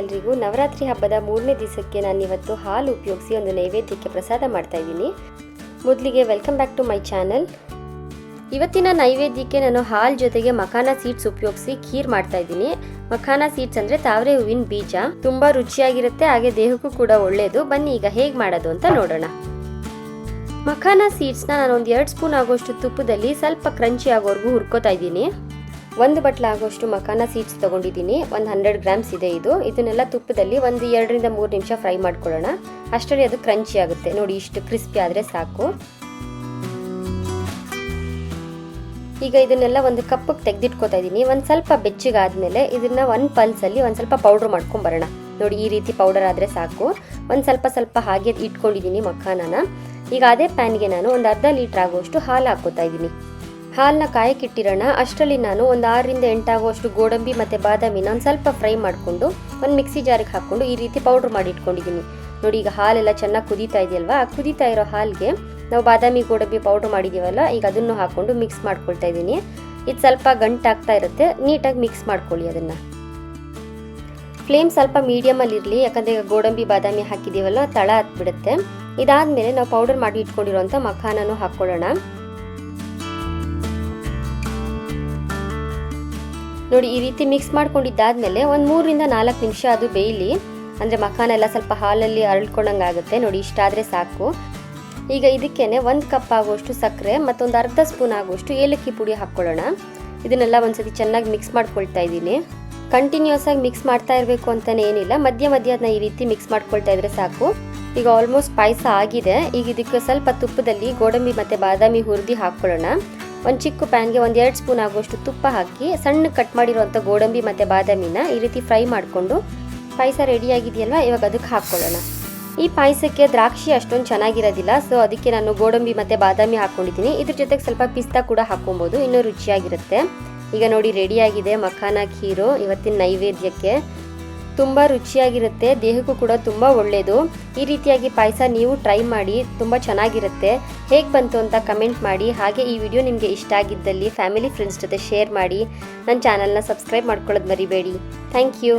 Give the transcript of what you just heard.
ಎಲ್ರಿಗೂ. ನವರಾತ್ರಿ ಹಬ್ಬದ ಮೂರನೇ ದಿವಸಕ್ಕೆ ನಾನು ಇವತ್ತು ಹಾಲು ಉಪಯೋಗಿಸಿ ಒಂದು ನೈವೇದ್ಯಕ್ಕೆ ಪ್ರಸಾದ ಮಾಡ್ತಾ ಇದ್ದೀನಿ. ಮೊದಲಿಗೆ welcome back to my channel ಇವತ್ತಿನ ನೈವೇದ್ಯಕ್ಕೆ ನಾನು ಹಾಲು ಜೊತೆಗೆ ಮಖಾನ ಸೀಡ್ಸ್ ಉಪಯೋಗಿಸಿ ಖೀರ್ ಮಾಡ್ತಾ ಇದ್ದೀನಿ. ಮಖಾನ ಸೀಡ್ಸ್ ಅಂದರೆ ತಾವರೆ ಹೂವಿನ ಬೀಜ. ತುಂಬ ರುಚಿಯಾಗಿರುತ್ತೆ, ಹಾಗೆ ದೇಹಕ್ಕೂ ಕೂಡ ಒಳ್ಳೆಯದು ಬನ್ನಿ, ಈಗ ಹೇಗೆ ಮಾಡೋದು ಅಂತ ನೋಡೋಣ. ಮಖಾನ ಸೀಡ್ಸ್ನ ನಾನು ಒಂದು ಎರಡು ಸ್ಪೂನ್ ಆಗೋಷ್ಟು ತುಪ್ಪದಲ್ಲಿ ಸ್ವಲ್ಪ ಕ್ರಂಚಿ ಆಗೋವರೆಗೂ ಹುರ್ಕೋತಾ ಇದ್ದೀನಿ. ಒಂದು ಬಟ್ಲ ಆಗೋಷ್ಟು ಮಖಾನ ಸೀಡ್ಸ್ ತೊಗೊಂಡಿದ್ದೀನಿ. ಒಂದು ಹಂಡ್ರೆಡ್ ಗ್ರಾಮ್ಸ್ ಇದೆ ಇದು. ಇದನ್ನೆಲ್ಲ ತುಪ್ಪದಲ್ಲಿ ಒಂದು ಎರಡರಿಂದ ಮೂರು ನಿಮಿಷ ಫ್ರೈ ಮಾಡ್ಕೊಳ್ಳೋಣ. ಅಷ್ಟರಲ್ಲಿ ಅದು ಕ್ರಂಚಿ ಆಗುತ್ತೆ. ನೋಡಿ, ಇಷ್ಟು ಕ್ರಿಸ್ಪಿ ಆದರೆ ಸಾಕು. ಈಗ ಇದನ್ನೆಲ್ಲ ಒಂದು ಕಪ್ಪಿಗೆ ತೆಗೆದಿಟ್ಕೋತಾ ಇದ್ದೀನಿ ಒಂದು ಸ್ವಲ್ಪ ಬೆಚ್ಚಗಾದ್ಮೇಲೆ ಇದನ್ನ ಒಂದು ಪಲ್ಸಲ್ಲಿ ಒಂದು ಸ್ವಲ್ಪ ಪೌಡ್ರ್ ಮಾಡ್ಕೊಂಬರೋಣ. ನೋಡಿ, ಈ ರೀತಿ ಪೌಡರ್ ಆದರೆ ಸಾಕು. ಒಂದು ಸ್ವಲ್ಪ ಸ್ವಲ್ಪ ಹಾಗೆ ಇಟ್ಕೊಂಡಿದ್ದೀನಿ ಮಖಾನನ ಈಗ ಅದೇ ಪ್ಯಾನ್ಗೆ ನಾನು ಒಂದು ಅರ್ಧ ಲೀಟ್ರ್ ಆಗುವಷ್ಟು ಹಾಲು ಹಾಕೋತಾ ಇದ್ದೀನಿ ಹಾಲನ್ನ ಕಾಯಕ್ಕಿಟ್ಟಿರೋಣ. ಅಷ್ಟರಲ್ಲಿ ನಾನು ಒಂದು ಆರರಿಂದ ಎಂಟಾಗುವಷ್ಟು ಗೋಡಂಬಿ ಮತ್ತು ಬಾದಾಮಿನ ಒಂದು ಸ್ವಲ್ಪ ಫ್ರೈ ಮಾಡಿಕೊಂಡು, ಒಂದು ಮಿಕ್ಸಿ ಜಾರಿಗೆ ಹಾಕ್ಕೊಂಡು ಈ ರೀತಿ ಪೌಡ್ರ್ ಮಾಡಿ ಇಟ್ಕೊಂಡಿದ್ದೀನಿ. ನೋಡಿ, ಈಗ ಹಾಲೆಲ್ಲ ಚೆನ್ನಾಗಿ ಕುದೀತಾ ಇದೆಯಲ್ವಾ? ಆ ಕುದೀತಾ ಇರೋ ಹಾಲಿಗೆ ನಾವು ಬಾದಾಮಿ ಗೋಡಂಬಿ ಪೌಡ್ರ್ ಮಾಡಿದ್ದೀವಲ್ಲ ಈಗ ಅದನ್ನು ಹಾಕ್ಕೊಂಡು ಮಿಕ್ಸ್ ಮಾಡ್ಕೊಳ್ತಾ ಇದ್ದೀನಿ ಇದು ಸ್ವಲ್ಪ ಗಂಟಾಗ್ತಾ ಇರುತ್ತೆ, ನೀಟಾಗಿ ಮಿಕ್ಸ್ ಮಾಡ್ಕೊಳ್ಳಿ ಅದನ್ನು. ಫ್ಲೇಮ್ ಸ್ವಲ್ಪ ಮೀಡಿಯಮಲ್ಲಿ ಇರಲಿ, ಯಾಕಂದರೆ ಈಗ ಗೋಡಂಬಿ, ಬಾದಾಮಿ ಹಾಕಿದ್ದೀವಲ್ಲ ತಳ ಹತ್ಬಿಡುತ್ತೆ ಇದಾದಮೇಲೆ ನಾವು ಪೌಡರ್ ಮಾಡಿ ಇಟ್ಕೊಂಡಿರೋಂಥ ಮಖಾನನು ಹಾಕ್ಕೊಳ್ಳೋಣ. ನೋಡಿ, ಈ ರೀತಿ ಮಿಕ್ಸ್ ಮಾಡ್ಕೊಂಡಿದ್ದಾದ್ಮೇಲೆ ಒಂದು ಮೂರರಿಂದ ನಾಲ್ಕು ನಿಮಿಷ ಅದು ಬೇಯಲಿ. ಅಂದರೆ ಮಖಾನೆಲ್ಲ ಸ್ವಲ್ಪ ಹಾಲಲ್ಲಿ ಅರಳ್ಕೊಂಡಂಗೆ ಆಗುತ್ತೆ ನೋಡಿ ಇಷ್ಟಾದರೆ ಸಾಕು. ಈಗ ಇದಕ್ಕೇನೆ ಒಂದು ಕಪ್ ಆಗುವಷ್ಟು ಸಕ್ಕರೆ ಮತ್ತೊಂದು ಅರ್ಧ ಸ್ಪೂನ್ ಆಗುವಷ್ಟು ಏಲಕ್ಕಿ ಪುಡಿ ಹಾಕ್ಕೊಳ್ಳೋಣ. ಇದನ್ನೆಲ್ಲ ಒಂದ್ಸತಿ ಚೆನ್ನಾಗಿ ಮಿಕ್ಸ್ ಮಾಡ್ಕೊಳ್ತಾ ಇದ್ದೀನಿ. ಕಂಟಿನ್ಯೂಸ್ ಆಗಿ ಮಿಕ್ಸ್ ಮಾಡ್ತಾ ಇರಬೇಕು ಅಂತಲೇ ಏನಿಲ್ಲ. ಮಧ್ಯ ಮಧ್ಯ ಅದನ್ನ ಈ ರೀತಿ ಮಿಕ್ಸ್ ಮಾಡ್ಕೊಳ್ತಾ ಇದ್ರೆ ಸಾಕು. ಈಗ ಆಲ್ಮೋಸ್ಟ್ ಪಾಯಸ ಆಗಿದೆ. ಈಗ ಇದಕ್ಕೆ ಸ್ವಲ್ಪ ತುಪ್ಪದಲ್ಲಿ ಗೋಡಂಬಿ ಮತ್ತು ಬಾದಾಮಿ ಹುರಿದು ಹಾಕ್ಕೊಳ್ಳೋಣ. ಒಂದು ಚಿಕ್ಕ ಪ್ಯಾನ್ಗೆ ಒಂದು ಎರಡು ಸ್ಪೂನ್ ಆಗುವಷ್ಟು ತುಪ್ಪ ಹಾಕಿ ಸಣ್ಣ ಕಟ್ ಮಾಡಿರುವಂಥ ಗೋಡಂಬಿ ಮತ್ತು ಬಾದಾಮಿನ ಈ ರೀತಿ ಫ್ರೈ ಮಾಡಿಕೊಂಡು ಪಾಯಸ ರೆಡಿಯಾಗಿದೆಯಲ್ವ ಇವಾಗ ಅದಕ್ಕೆ ಹಾಕ್ಕೊಳ್ಳೋಣ. ಈ ಪಾಯಸಕ್ಕೆ ದ್ರಾಕ್ಷಿ ಅಷ್ಟೊಂದು ಚೆನ್ನಾಗಿರೋದಿಲ್ಲ ಸೊ ಅದಕ್ಕೆ ನಾನು ಗೋಡಂಬಿ ಮತ್ತು ಬಾದಾಮಿ ಹಾಕ್ಕೊಂಡಿದ್ದೀನಿ. ಇದ್ರ ಜೊತೆಗೆ ಸ್ವಲ್ಪ ಪಿಸ್ತಾ ಕೂಡ ಹಾಕ್ಕೊಬೋದು, ಇನ್ನೂ ರುಚಿಯಾಗಿರುತ್ತೆ. ಈಗ ನೋಡಿ ರೆಡಿಯಾಗಿದೆ ಮಖಾನ ಖೀರು, ಇವತ್ತಿನ ನೈವೇದ್ಯಕ್ಕೆ. ತುಂಬ ರುಚಿಯಾಗಿರುತ್ತೆ, ದೇಹಕ್ಕೂ ಕೂಡ ತುಂಬ ಒಳ್ಳೆಯದು ಈ ರೀತಿಯಾಗಿ ಪಾಯಸ ನೀವು ಟ್ರೈ ಮಾಡಿ ತುಂಬ ಚೆನ್ನಾಗಿರುತ್ತೆ. ಹೇಗೆ ಬಂತು ಅಂತ ಕಮೆಂಟ್ ಮಾಡಿ. ಹಾಗೆ ಈ ವಿಡಿಯೋ ನಿಮಗೆ ಇಷ್ಟ ಆಗಿದ್ದಲ್ಲಿ ಫ್ಯಾಮಿಲಿ ಫ್ರೆಂಡ್ಸ್ ಜೊತೆ ಶೇರ್ ಮಾಡಿ. ನನ್ನ ಚಾನಲ್ನ ಸಬ್ಸ್ಕ್ರೈಬ್ ಮಾಡ್ಕೊಳ್ಳೋದು ಮರಿಬೇಡಿ. Thank you